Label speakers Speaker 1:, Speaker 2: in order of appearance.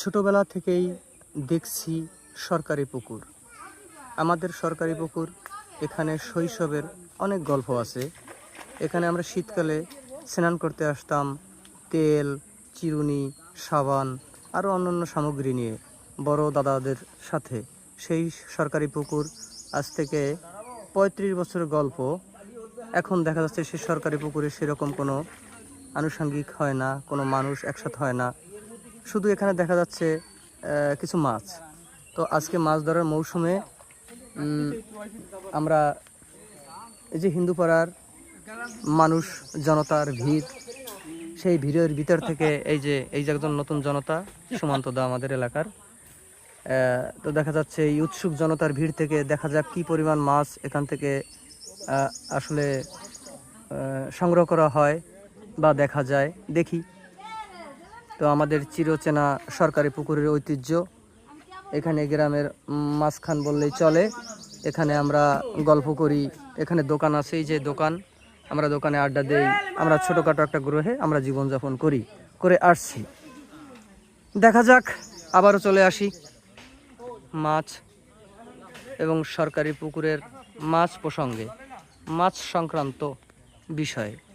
Speaker 1: ছোটবেলা থেকেই দেখছি সরকারি পুকুর। আমাদের সরকারি পুকুর, এখানে শৈশবের অনেক গল্প আছে। এখানে আমরা শীতকালে স্নান করতে আসতাম, তেল, চিরুনি, সাবান, আরও অন্যান্য সামগ্রী নিয়ে বড় দাদাদের সাথে। সেই সরকারি পুকুর আজ থেকে পঁয়ত্রিশ বছরের গল্প। এখন দেখা যাচ্ছে সেই সরকারি পুকুরে সেরকম কোনো আনুষঙ্গিক হয় না, কোনো মানুষ একসাথে হয় না। শুধু এখানে দেখা যাচ্ছে কিছু মাছ। তো আজকে মাছ ধরার মৌসুমে আমরা এই যে হিন্দুপাড়ার মানুষ, জনতার ভিড়, সেই ভিড়ের ভিতর থেকে এই যে এই যে একজন নতুন জনতা, সুমন্ত দা আমাদের এলাকার তো দেখা যাচ্ছে এই উৎসুক জনতার ভিড় থেকে দেখা যাক কি পরিমাণ মাছ এখান থেকে আসলে সংগ্রহ করা হয় বা দেখা যায়। দেখি। তো আমাদের চিরচেনা সরকারি পুকুরের ঐতিহ্য। এখানে গ্রামের মাঝখান বললেই চলে। এখানে আমরা গল্প করি। এখানে দোকান আছে এই যে দোকান। আমরা দোকানে আড্ডা দেই। আমরা ছোটোখাটো একটা গ্রহে আমরা জীবনযাপন করি। করে আসছি। দেখা যাক, আবারও চলে আসি। মাছ এবং সরকারি পুকুরের মাছ প্রসঙ্গে। মাছ সংক্রান্ত বিষয়ে।